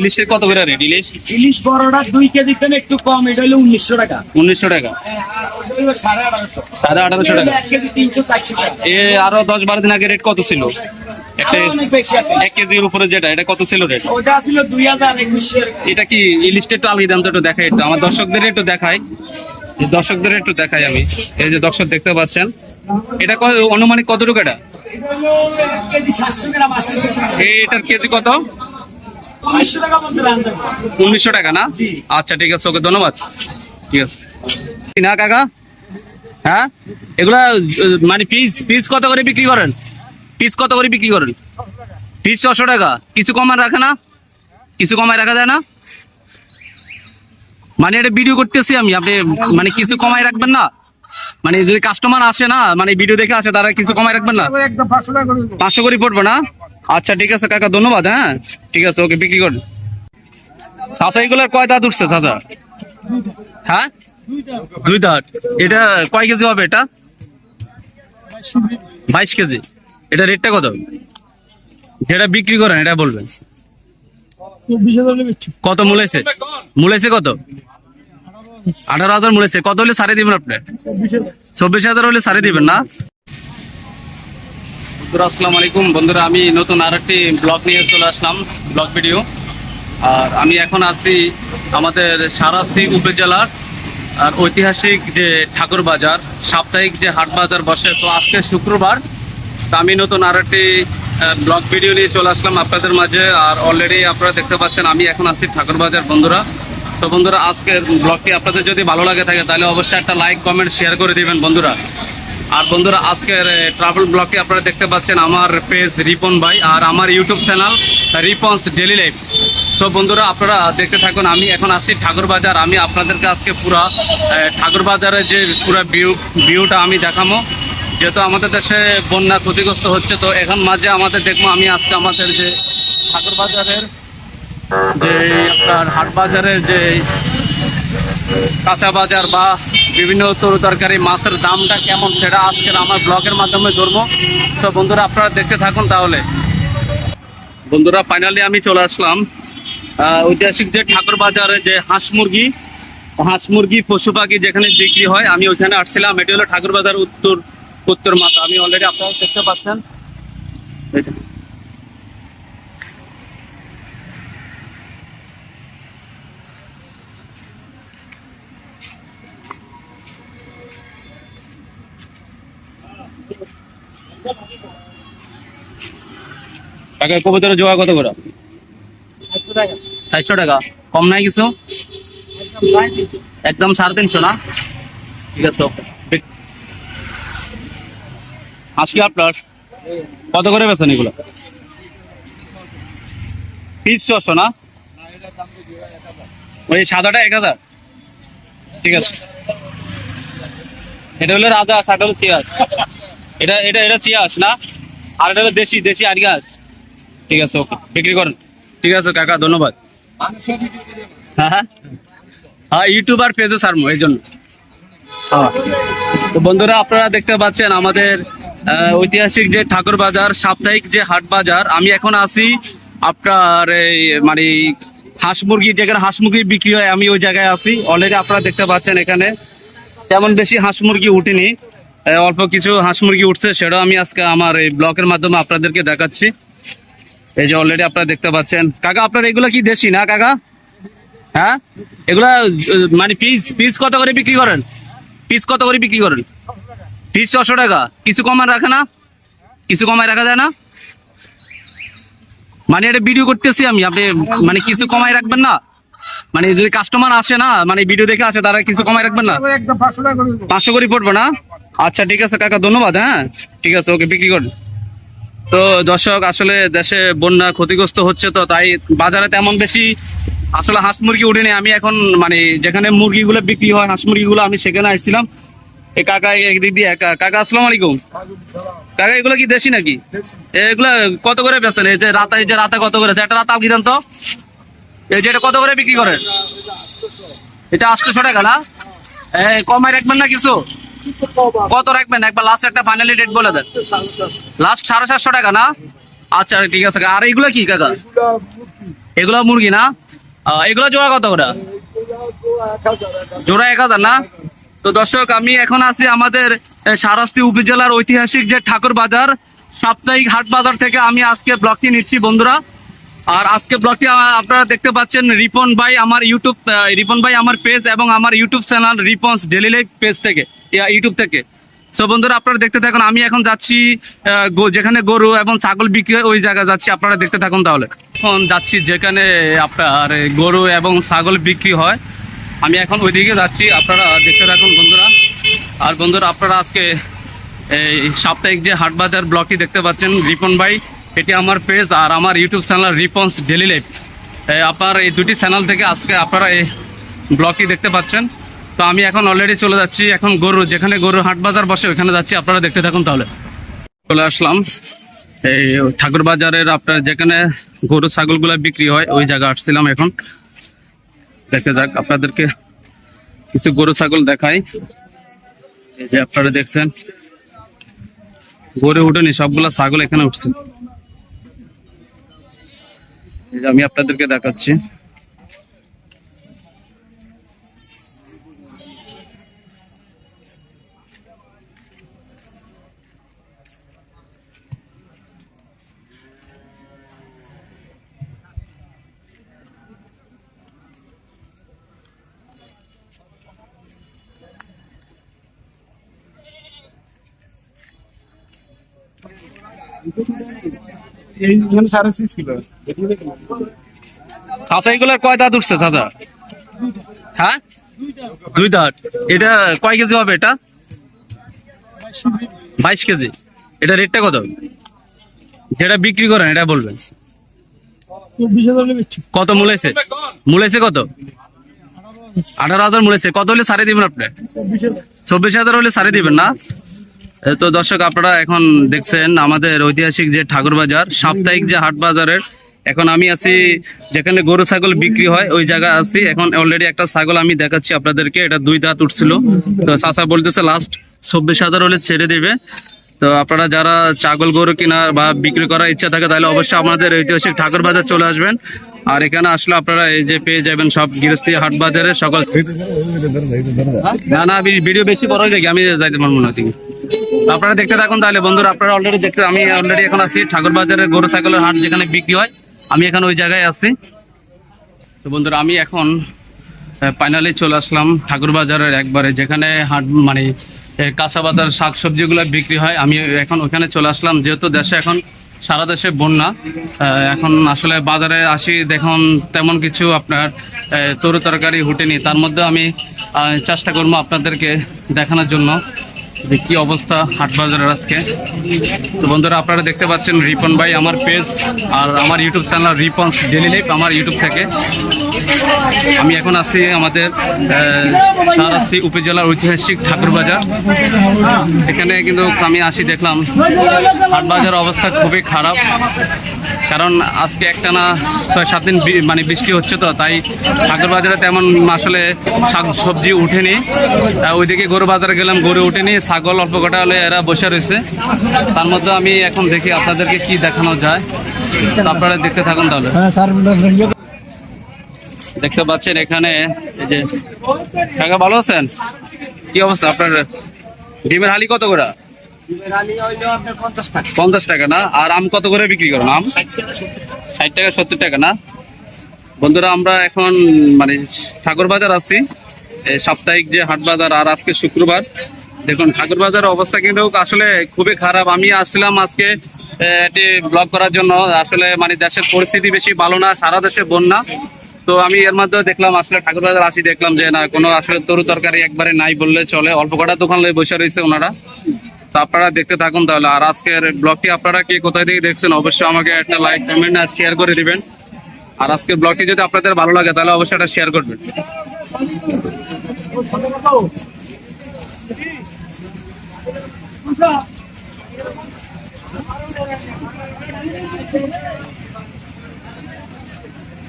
ইলিশের কত করে রেট? ইলিশ ইলিশ? বড়টা দুই কেজির থেকে একটু কম এটা হলো উনিশশো টাকা। উনিশশো টাকা। হলো সাড়ে আঠারোশো টাকা। কেজি টাকা। এ আরও দশ বারো দিন আগে রেট কত ছিল? একটা এক কেজির উপরে যেটা এটা কত ছিল রেট? ওটা ছিল দুই হাজার এটা কি ইলিশটা একটু আলগি দাম তো একটু দেখাই একটু আমার দর্শকদের একটু দেখাই। এই দর্শকদের একটু দেখাই আমি। এই যে দর্শক দেখতে পাচ্ছেন। এটা অনুমানিক কতটুকু এটা? এটা কেজি এটার কেজি কত? উনিশশো টাকা উনিশশো না? আচ্ছা ঠিক আছে ওকে ধন্যবাদ। ঠিক আছে। না কাকা? হ্যাঁ? এগুলা মানে পিস পিস কত করে বিক্রি করেন? পিস কত করে বিক্রি করেন? পিস ছশো টাকা। কিছু কমায় রাখে না? কিছু কমায় রাখা যায় না? মানে এটা ভিডিও করতেছি আমি আপনি মানে কিছু কমায় রাখবেন না? মানে যদি কাস্টমার আসে না মানে ভিডিও দেখে আসে তারা কিছু কমায় রাখবেন না? পাঁচশো টাকা করে পাঁচশো করে পড়বে না? আচ্ছা ঠিক আছে কাকা ধন্যবাদ হ্যাঁ? ঠিক আছে ওকে বিক্রি করুন। চাষা এগুলোর কয় দাঁত উঠছে চাষা হ্যাঁ? দুই দাঁত। এটা কয় কেজি হবে এটা? বাইশ কেজি। এটা রেটটা কত? যেটা বিক্রি করেন এটা বলবেন। কত মূলেছে? মূলেছে কত? আঠারো হাজার মূলেছে। কত হলে সারে দিবেন আপনি? চব্বিশ হাজার হলে সারে দিবেন না? বন্ধুরা, আসসালামু আলাইকুম। বন্ধুরা, আমি নতুন আর একটি ব্লগ নিয়ে চলে আসলাম, ব্লগ ভিডিও। আর আমি এখন আছি আমাদের সারাস্তি উপজেলার, আর ঐতিহাসিক যে ঠাকুর বাজার, সাপ্তাহিক যে হাট বাজার বসে। তো আজকে শুক্রবার, তো আমি নতুন আর একটি ব্লগ ভিডিও নিয়ে চলে আসলাম আপনাদের মাঝে। আর অলরেডি আপনারা দেখতে পাচ্ছেন, আমি এখন আছি ঠাকুর বাজার, বন্ধুরা। তো বন্ধুরা, আজকের ব্লগটি আপনাদের যদি ভালো লাগে থাকে, তাহলে অবশ্যই একটা লাইক কমেন্ট শেয়ার করে দিবেন, বন্ধুরা। আর বন্ধুরা আজকের ট্রাভেল ব্লগটি আপনারা দেখতে পাচ্ছেন আমার পেজ রিপন ভাই আর আমার YouTube channel Ripon's daily life so বন্ধুরা আপনারা দেখতে থাকুন আমি এখন আসছি ঠাকুর বাজার। আমি আপনাদেরকে আজকে পুরা আহ, ঠাকুর বাজারের যে পুরা ভিউ ভিউটা আমি দেখাবো যেহেতু আমাদের দেশে বন্যা ক্ষতিগ্রস্ত হচ্ছে তো এখন মাঝে আমাদের দেখব আমি আজকে আমাদের যে ঠাকুর বাজারের যে আপনার হাট বাজারের যে কাঁচা বাজার বা বিভিন্ন তরু তরকারি, মাছের দামটা কেমন সেটা আজকের আমার ব্লগের মাধ্যমে ধরবো। তো বন্ধুরা, আপনারা দেখতে থাকুন তাহলে। বন্ধুরা ফাইনালি আমি চলে আসলাম। ঐতিহাসিক যে ঠাকুর বাজারে যে হাঁস মুরগি হাঁস মুরগি, পশু পাখি যেখানে বিক্রি হয়, আমি ওইখানে আসছিলাম। এটি হলো ঠাকুর বাজার উত্তর উত্তর মাথা। আমি অলরেডি আপনারা দেখতে পাচ্ছেন। টাকা কবুতরের জোড়া কত করে? চারশো টাকা। কম নাই কিছু? একদম সাড়ে তিনশো না? ঠিক আছে আজকে আপনার কত করে বেছেন এগুলো? পিস ছশো না? ওই সাদাটা এক হাজার। ঠিক আছে। এটা হলো রাজা সাটা হলো চিয়াস এটা এটা এটা চিয়াস না? আর এটা হলো দেশি দেশি আর গাছ ঠিক আছে, ওকে। বিক্রি করেন। ঠিক আছে, কাকা, ধন্যবাদ। হ্যাঁ হ্যাঁ। হ্যাঁ ইউটিউবার পেজে সারমো, এই জন্য। হ্যাঁ। তো বন্ধুরা, আপনারা দেখতে পাচ্ছেন আমাদের ঐতিহাসিক যে ঠাকুর বাজার, সাপ্তাহিক যে হাট বাজার, আমি এখন আছি আপনার এই মানে হাঁস মুরগি, যেখানে হাঁস মুরগি বিক্রি হয়, আমি ওই জায়গায় আছি। অলরেডি আপনারা দেখতে পাচ্ছেন এখানে, তেমন বেশি হাঁস মুরগি উঠেনি। অল্প কিছু হাঁস মুরগি উঠছে, সেটাও আমি আজকে আমার এই ব্লকের মাধ্যমে আপনাদেরকে দেখাচ্ছি। এই যে অলরেডি আপনারা দেখতে পাচ্ছেন। কাকা আপনার এগুলো কি দেশি না কাকা? হ্যাঁ? এগুলা মানে পিস পিস কত করে বিক্রি করেন? পিস কত করে বিক্রি করেন? পিস ছশো টাকা। কিছু কমায় রাখে না? কিছু কমায় রাখা যায় না? মানে এটা ভিডিও করতেছি আমি আপনি মানে কিছু কমায় রাখবেন না? মানে যদি কাস্টমার আসে না মানে ভিডিও দেখে আসে তারা কিছু কমায় রাখবেন না? পাঁচশো করে পড়বে না? আচ্ছা ঠিক আছে কাকা ধন্যবাদ হ্যাঁ? ঠিক আছে ওকে বিক্রি করুন। তো দর্শক, আসলে দেশে বন্যা ক্ষতিগ্রস্ত হচ্ছে তো, তাই বাজারে তেমন বেশি আসলে হাঁস মুরগি উঠেনি। আমি এখন মানে যেখানে মুরগিগুলো বিক্রি হয়, হাঁস মুরগিগুলো আমি সেখানে আসছিলাম। এই কাকা একদিক দিয়ে, একা কাকা, আসসালামু আলাইকুম। কাকা, এগুলো কি দেশি নাকি? এগুলো কত করে বেচেন? এই যে রাতা এই যে রাতা কত করে? একটা রাতা আপনি তো এই যে এটা কত করে বিক্রি করেন এটা আটশোশো টাকা না? কমায় রাখবেন না কিছু? কত রাখবেন? একবার লাস্ট একটা ফাইনালি ডেট বলে দেন। লাস্ট সাড়ে সাতশো টাকা, না? আচ্ছা ঠিক আছে, আর এগুলো কি, কাকা? এগুলো মুরগি, না? এগুলো জোড়া কত ওরা জোড়া এক হাজার, না? তো দর্শক, আমি এখন আছি আমাদের সারাস্তি উপজেলার ঐতিহাসিক যে ঠাকুর বাজার, সাপ্তাহিক হাট বাজার থেকে আমি আজকে ব্লগটি নিচ্ছি। বন্ধুরা আর আজকে ব্লগটি আপনারা দেখতে পাচ্ছেন রিপন ভাই আমার ইউটিউব রিপন ভাই আমার পেজ এবং আমার YouTube channel Ripon's daily life page থেকে ইউটিউব থেকে। সো বন্ধুরা, আপনারা দেখতে থাকুন, আমি এখন যাচ্ছি যেখানে গরু এবং ছাগল বিক্রি হয়, ওই জায়গায় যাচ্ছি, আপনারা দেখতে থাকুন তাহলে। এখন যাচ্ছি যেখানে আপনার গরু এবং ছাগল বিক্রি হয়, আমি এখন ওইদিকে যাচ্ছি, আপনারা দেখতে থাকুন, বন্ধুরা। আর বন্ধুরা, আপনারা আজকে এই সাপ্তাহিক যে হাট বাজার ব্লগটি দেখতে পাচ্ছেন, রিপন ভাই এটি আমার পেজ আর আমার YouTube channel Ripon's daily life. আপনার এই দুটি চ্যানেল থেকে আজকে আপনারা এই ব্লগটি দেখতে পাচ্ছেন। তো আমি এখন অলরেডি চলে যাচ্ছি, এখন গরু, যেখানে গরু হাট বাজার বসে ওখানে যাচ্ছি, আপনারা দেখতে থাকুন তাহলে। চলে আসলাম। এই ঠাকুর বাজারের আপনার যেখানে গরু, ছাগলগুলো বিক্রি হয়, ওই জায়গা আসছিলাম এখন। দেখতে যাক, আপনাদেরকে কিছু গরু, ছাগল দেখাই। যে আপনারা দেখছেন, গরু উঠেনি সবগুলা ছাগল এখানে উঠছে। আমি আপনাদেরকে দেখাচ্ছি। এই সাড়ে সিক্স কিলো চাচা এগুলোর কয় দাঁত উঠছে চাচা? হ্যাঁ? দুই দাঁত। এটা কয় কেজি হবে এটা? বাইশ কেজি। এটা রেটটা কত? যেটা বিক্রি করেন এটা বলবেন। কত মূলেছে? মূলেছে কত? আঠারো হাজার মূলেছে। কত হলে সারে দিবেন আপনি? চব্বিশ হাজার হলে সারে দিবেন না? তো দর্শক, আপনারা এখন দেখছেন আমাদের ঐতিহাসিক যে ঠাকুর বাজার, সাপ্তাহিক যে হাট বাজারের। এখন আমি আছি যেখানে গরু, ছাগল বিক্রি হয়, ওই জায়গায় আছি। এখন অলরেডি একটা ছাগল আমি দেখাচ্ছি আপনাদেরকে, এটা দুই দাঁত উঠছিল। তো চাচা বলতেছে লাস্ট চব্বিশ হাজার হলে ছেড়ে দেবে। তো আপনারা যারা ছাগল, গরু কিনা বা বিক্রি করার ইচ্ছা থাকে, তাহলে অবশ্যই আমাদের ঐতিহাসিক ঠাকুর বাজার চলে আসবেন। আর এখানে আসলে আপনারা এই যে পেয়ে যাবেন সব গৃহস্থী হাট বাজারে, সকল না না ভিডিও বেশি বড় হয়ে যায় আমি যাইতে পারব না আপনারা দেখতে থাকুন তাহলে, বন্ধুরা, আপনারা অলরেডি দেখতে, আমি অলরেডি এখন আছি ঠাকুর বাজারের গরু, ছাগলের হাট যেখানে বিক্রি হয়। আমি এখন ওই জায়গায় আছি। তো বন্ধুরা, আমি এখন ফাইনালি চলে আসলাম ঠাকুর বাজারের একবারে, যেখানে হাট মানে কাঁচা বাজার শাক সবজিগুলো বিক্রি হয়। আমি এখন ওখানে চলে আসলাম, যেহেতু দেশে এখন, সারা দেশে বন্যা এখন আসলে বাজারে আসি, দেখুন, তেমন কিছু আপনার তরু তরকারি হুটেনি তার মধ্যে আমি চেষ্টা করব আপনাদেরকে দেখানোর জন্য। কি অবস্থা হাট বাজারের আজকে? তো বন্ধুরা, আপনারা দেখতে পাচ্ছেন রিপন ভাই আমার পেজ আর আমার YouTube channel Ripon daily life আমার ইউটিউব থেকে। আমি এখন আছি আমাদের সারাস্তি উপজেলার ঐতিহাসিক ঠাকুর বাজার। এখানে কিন্তু আমি আসি দেখলাম, হাট বাজার অবস্থা খুবই খারাপ। কারণ আজকে একটা না ছয় সাত দিন মানে বৃষ্টি হচ্ছে তো তাই ঠাকুর বাজারে তেমন আসলে শাক সবজি উঠেনি। ওইদিকে গরু বাজারে গেলাম গরু উঠেনি ছাগল অল্প কটা হলে এরা বসে রয়েছে। তার মধ্যে আমি এখন দেখি আপনাদেরকে কি দেখানো যায়। আপনারা দেখতে থাকুন তাহলে। হ্যাঁ দেখতে পাচ্ছেন এখানে এই যে কাকা ভালো আছেন? কি অবস্থা আপনার? ডিমের হালি কত করে? পঞ্চাশ টাকা। না? আর আম কত করে বিক্রি করেন আম? ষাট টাকা সত্তর টাকা। না? বন্ধুরা আমরা এখন মানে ঠাকুর বাজার আছি সাপ্তাহিক যে হাট বাজার আর আজকে শুক্রবার। দেখুন ঠাকুর বাজারের অবস্থা কিন্তু আসলে খুবই খারাপ। আমি আসছিলাম আজকে এটি ব্লগ করার জন্য। আসলে মানে দেশের পরিস্থিতি বেশি ভালো না সারা দেশে বন্যা। তো আমি এর মধ্যে দেখলাম আসলে ঠাকুর বাজার আসি দেখলাম যে না কোনো আসলে তরু তরকারি একবারে নাই বললে চলে। অল্প কটা দোকান লয়ে বসে রয়েছে ওনারা। আপনারা দেখতে থাকুন তাহলে। আর আজকের ব্লগটি আপনারা কি কোথায় থেকে দেখছেন, অবশ্যই আমাকে একটা লাইক কমেন্ট আর শেয়ার করে দিবেন। আর আজকের ব্লগটি যদি আপনাদের ভালো লাগে, তাহলে অবশ্যই এটা শেয়ার করবেন।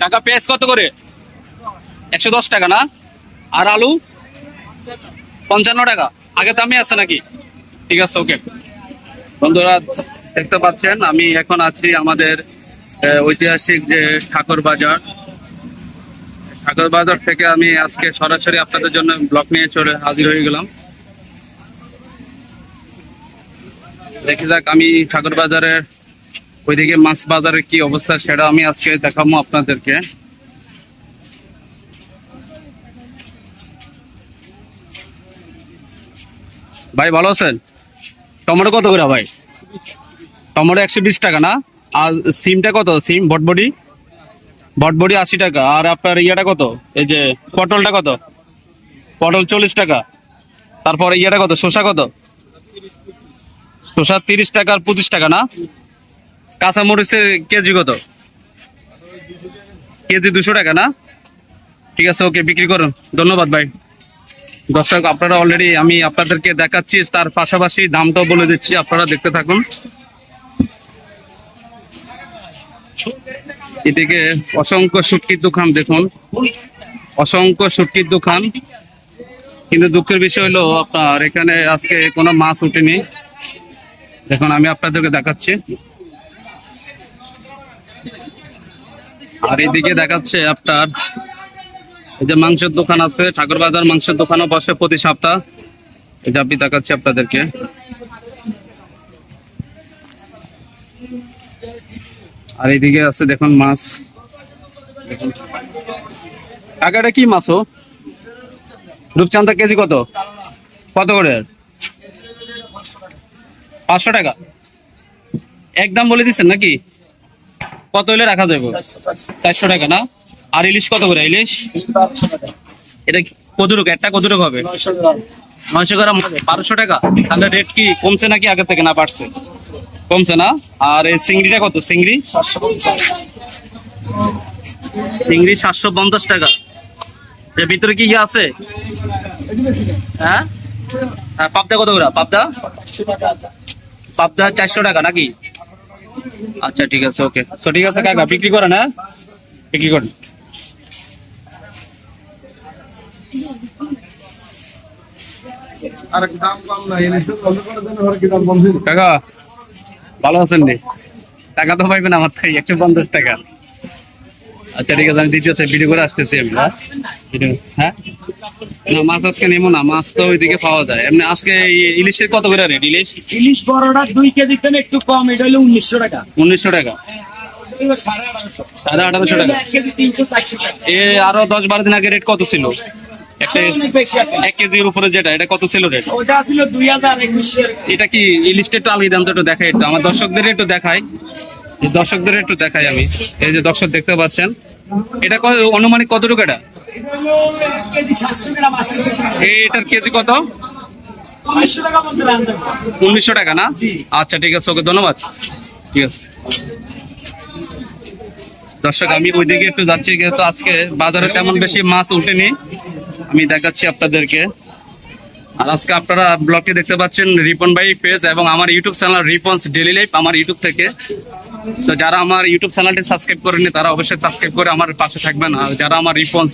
টাকা পেঁয়াজ কত করে? একশো দশ টাকা না? আর আলু? পঞ্চান্ন টাকা। আগে দামে আছে নাকি? ঠিক আছে ওকে বন্ধুরা, দেখতে পাচ্ছেন, আমি এখন আছি আমাদের ঐতিহাসিক যে ঠাকুর বাজার। ঠাকুর বাজার থেকে আমি আজকে সরাসরি আপনাদের জন্য ব্লক নিয়ে চলে হাজির হয়ে গেলাম। দেখি যাক, আমি ঠাকুর বাজারের, ওইদিকে মাছ বাজারের কি অবস্থা সেটা আমি আজকে দেখাবো আপনাদেরকে। ভাই, ভালো আছেন? টমেটো কত করে ভাই? টমেটো একশো বিশ টাকা না? আর সিমটা কত? সিম, বটবডি? বটবডি আশি টাকা। আর আপনার ইয়েটা কত? এই যে পটলটা কত? পটল চল্লিশ টাকা। তারপরে ইয়েটা কত? শসা কত? শসা তিরিশ টাকা আর পঁচিশ টাকা না? কাঁচা মরিচের কেজি কত? কেজি দুশো টাকা না? ঠিক আছে, ওকে, বিক্রি করুন। ধন্যবাদ ভাই। দর্শক, আপনারা অলরেডি আমি আপনাদেরকে দেখাচ্ছি, তার পাশাপাশি দামটাও বলে দিচ্ছি, আপনারা দেখতে থাকুন। এদিকে অসংখ্য সুটকির দোকান দেখুন। অসংখ্য সুটকির দোকান। কিন্তু দুঃখের বিষয় হলো, আপনার এখানে আজকে কোনো মাছ উঠেনি দেখুন, আমি আপনাদেরকে দেখাচ্ছি। আর এদিকে দেখাচ্ছে আপনার যে মাংসের দোকান আছে ঠাকুর বাজার মাংসের দোকানও বসে প্রতি সপ্তাহ। যে আপনি দেখাচ্ছি আপনাদেরকে। আর এইদিকে আছে দেখুন মাছ। দেখুন। কি মাছ ও? রূপচান্দা কেজি কত? কত করে? পাঁচশো টাকা। একদম বলে দিচ্ছেন নাকি? কত হলে রাখা যাবে? চারশো টাকা না? আর ইলিশ কত করে ইলিশ? এটা কতটুকু একটা কতটুকু হবে? নয়শো গ্রাম হবে বারোশো টাকা। তাহলে রেট কি কমছে নাকি আগে থেকে না বাড়ছে? কমছে না? আর এই চিংড়িটা কত? চিংড়ি? চিংড়ি সাতশো পঞ্চাশ টাকা। এর ভিতরে কি ইয়ে আছে? হ্যাঁ? হ্যাঁ, পাবদা কত করে? পাবদা? পাবদা চারশো টাকা নাকি? আচ্ছা ঠিক আছে ওকে। তো ঠিক আছে কাকা বিক্রি করেন হ্যাঁ? বিক্রি করেন। আর দাম কম কাকা ভালো আছেন নি? টাকা তো পাইবেন আমার থেকে একশো পঞ্চাশ টাকা। আচ্ছা ঠিক আছে আমি দ্বিতীয় ভিডিও করে আসতেছি আমি হ্যাঁ? হ্যাঁ? না মাছ আজকে নেব না মাছ তো ওইদিকে পাওয়া যায়। এমনি আজকে ইলিশের কত করে রেট ইলিশ? ইলিশ বড়টা দুই থেকে একটু কম এটা হলো উনিশশো টাকা। উনিশশো টাকা। সাড়ে আঠারোশো। কেজি টাকা। এ আরও দশ বারো দিন আগে রেট কত ছিল? একটা এক কেজির উপরে যেটা এটা কত ছিল রেট ওটা ছিল দুই হাজার এটা কি ইলিশটা একটু দেখাই একটু আমার দর্শকদের একটু দেখাই। দর্শকদের একটু দেখাই আমি। এই যে দর্শক দেখতে পাচ্ছেন এটা অনুমানিক কতটুকু এটা? এটা এটার কেজি কত? টাকা। উনিশশো টাকা না? আচ্ছা ঠিক আছে ওকে ধন্যবাদ। ঠিক আছে। দর্শক আমি ওইদিকে একটু যাচ্ছি যেহেতু আজকে বাজারে তেমন বেশি মাছ উঠেনি। আমি দেখাচ্ছি আপনাদেরকে। আর আজকে আপনারা ব্লগটি দেখতে পাচ্ছেন রিপন ভাই পেজ এবং আমার YouTube channel Ripon's daily life আমার ইউটিউব থেকে। তো যারা আমার ইউটিউব চ্যানেলটি সাবস্ক্রাইব করেনি তারা অবশ্যই সাবস্ক্রাইব করে আমার পাশে থাকবেন। আর যারা আমার রিপন্স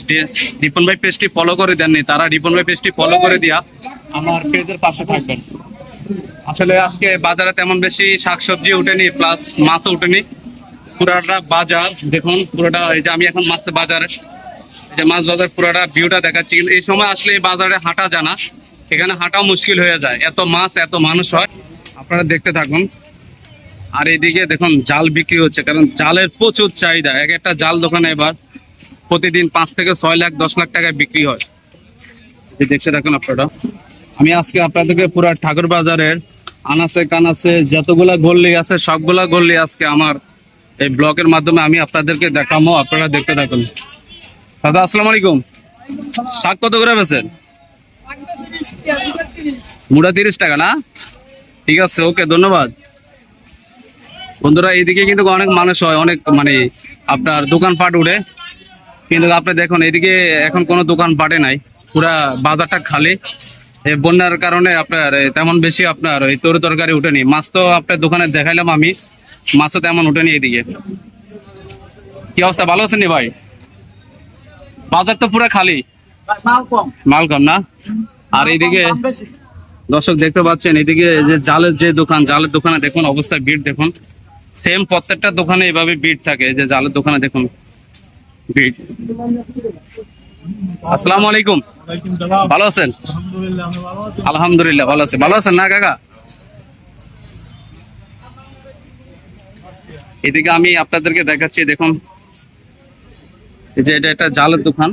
রিপন ভাই পেজটি ফলো করে দেননি, তারা রিপন ভাই পেজটি ফলো করে দিয়া আমার পেজের পাশে থাকবেন। আসলে আজকে বাজারে তেমন বেশি শাকসবজি উঠেনি প্লাস মাছও উঠেনি। পুরাটা বাজার, দেখুন, পুরোটা এই যে আমি এখন মাছের বাজারে। যে মাছ বাজার পুরোটা ভিউটা দেখাচ্ছি। কিন্তু এই সময় আসলে এই বাজারে হাঁটা জানা। এখানে হাঁটাও মুশকিল হয়ে যায়। এত মাছ, এত মানুষ হয়। আপনারা দেখতে থাকুন। আর এইদিকে দেখুন, জাল বিক্রি হচ্ছে। কারণ জালের প্রচুর চাহিদা। এক একটা জাল দোকানে এবার প্রতিদিন পাঁচ থেকে ছয় লাখ, দশ লাখ টাকায় বিক্রি হয়। দেখতে থাকুন আপনারা। আমি আজকে আপনাদেরকে পুরা ঠাকুর বাজারের আনাচে কানাচে যতগুলা গল্লি আছে, সবগুলা গল্লি আজকে আমার এই ব্লগের মাধ্যমে আমি আপনাদেরকে দেখামো। আপনারা দেখতে থাকুন। দাদা, আসসালামু আলাইকুম। শাক কত করে বেছেন মুড়া তিরিশ টাকা, না? ঠিক আছে, ওকে, ধন্যবাদ। বন্ধুরা, এইদিকে কিন্তু অনেক মানুষ হয়, অনেক মানে আপনার দোকানপাট উঠে কিন্তু আপনি দেখুন এদিকে এখন কোনো দোকান পাটে নাই, পুরা বাজারটা খালি। এই বন্যার কারণে আপনার তেমন বেশি আপনার ওই তরু তরকারি উঠেনি। মাছ তো আপনার দোকানে দেখাইলাম আমি, মাছও তেমন উঠেনি এইদিকে। কি অবস্থা, ভালো আছেন ভাই? বাজার তো পুরা খালি। মাল কম। না? আর এইদিকে দর্শক দেখতে পাচ্ছেন এদিকে যে জালের যে দোকান জালের দোকানে দেখুন অবস্থা ভিড় দেখুন। সেম প্রত্যেকটা দোকানে এভাবে ভিড় থাকে যে জালের দোকানে দেখুন ভিড়। আসসালামু আলাইকুম। ভালো আছেন? আলহামদুলিল্লাহ ভালো আছে। ভালো আছেন না কাকা? এদিকে আমি আপনাদেরকে দেখাচ্ছি দেখুন যে এটা একটা জালের দোকান।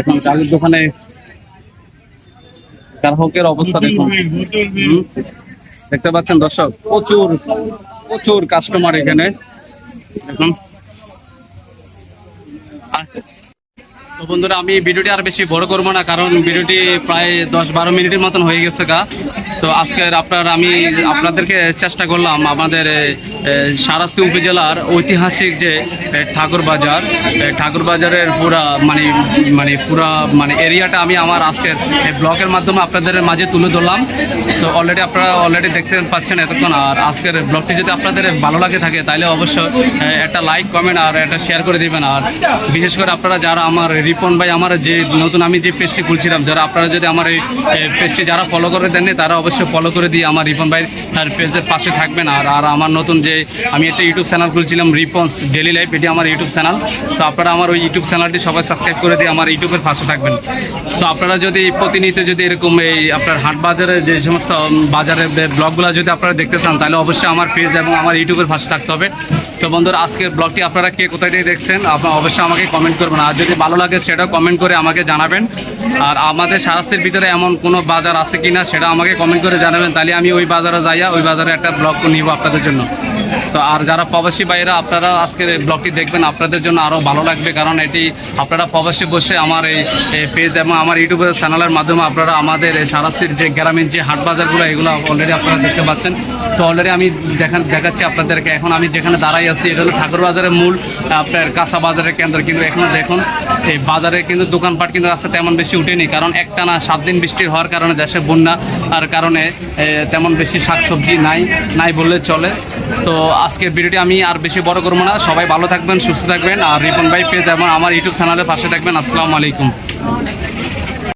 এখন জালের দোকানে গ্রাহকের অবস্থা দেখুন। দেখতে পাচ্ছেন দর্শক প্রচুর প্রচুর কাস্টমার এখানে। দেখুন। আচ্ছা। তো বন্ধুরা আমি ভিডিওটি আর বেশি বড় করব না কারণ ভিডিওটি প্রায় দশ বারো মিনিটের মতন হয়ে গেছে গা। তো আজকের আপনার, আমি আপনাদেরকে চেষ্টা করলাম আমাদের সারাস্তি উপজেলার ঐতিহাসিক যে ঠাকুর বাজার ঠাকুর বাজারের পুরা মানে মানে পুরা মানে এরিয়াটা আমি আমার আজকের ব্লগের মাধ্যমে আপনাদের মাঝে তুলে ধরলাম। তো অলরেডি আপনারা অলরেডি দেখতে পাচ্ছেন এতক্ষণ, আর আজকের ব্লগটি যদি আপনাদের ভালো লাগে থাকে, তাহলে অবশ্যই একটা লাইক কমেন্ট আর একটা শেয়ার করে দেবেন। আর বিশেষ করে আপনারা যারা আমার রিপন ভাই, আমার যে, নতুন আমি যে পেজটি খুলছিলাম, যারা আপনারা যদি আমার এই পেজটি যারা ফলো করে দেননি, তারা অবশ্যই ফলো করে দিয়ে আমার রিপন ভাই তার পেজের পাশে থাকবেন। আর আর আমার নতুন যে আমি একটা ইউটিউব চ্যানেল খুলছিলাম, রিপন্স ডেলি লাইফ এটি আমার ইউটিউব চ্যানেল তো আপনারা আমার ওই ইউটিউব চ্যানেলটি সবাই সাবস্ক্রাইব করে দিয়ে আমার ইউটিউবের পাশে থাকবেন। তো আপনারা যদি প্রতিনিয়ত যদি এরকম এই আপনার হাট বাজারে যে সমস্ত বাজারের ব্লগগুলো যদি আপনারা দেখতে চান, তাহলে অবশ্যই আমার পেজ এবং আমার ইউটিউবের পাশে থাকতে হবে। তো বন্ধুরা, আজকের ব্লগটি আপনারা কে কোথায় থেকে দেখছেন আপনারা অবশ্যই আমাকে কমেন্ট করবেন। আর যদি ভালো লাগে সেটাও কমেন্ট করে আমাকে জানাবেন। আর আমাদের সারাস্তির ভিতরে এমন কোনো বাজার আছে কিনা সেটা আমাকে কমেন্ট করে জানাবেন তাহলে আমি ওই বাজারে যাইয়া ওই বাজারে একটা ব্লগ নিব আপনাদের জন্য। তো আর যারা প্রবাসী ভাইরা আপনারা আজকের ব্লগটি দেখবেন, আপনাদের জন্য আরও ভালো লাগবে, কারণ এটি আপনারা প্রবাসী বসে আমার এই পেজ এবং আমার ইউটিউবের চ্যানেলের মাধ্যমে আপনারা আমাদের সারাস্তির যে গ্রামীণ যে হাট বাজারগুলো, এগুলো অলরেডি আপনারা দেখতে পাচ্ছেন। তো অলরেডি আমি দেখান, দেখাচ্ছি আপনাদেরকে। এখন আমি যেখানে দাঁড়াই আছি, এটা হলো ঠাকুর বাজারের মূল, আপনার কাঁচা বাজারের কেন্দ্র। কিন্তু এখন দেখুন, এই বাজারে কিন্তু দোকানপাট কিন্তু রাস্তা তেমন বেশি উঠেনি, কারণ একটানা সাত দিন বৃষ্টি হওয়ার কারণে দেশে বন্যা, আর কারণে তেমন বেশি শাকসবজি নাই নাই বললে চলে। তো আজকের ভিডিওটি আমি আর বেশি বড় করব না। সবাই ভালো থাকবেন, সুস্থ থাকবেন। আর রিপন ভাই পেজ এবং আমার ইউটিউব চ্যানেলের পাশে থাকবেন। আসসালামু আলাইকুম।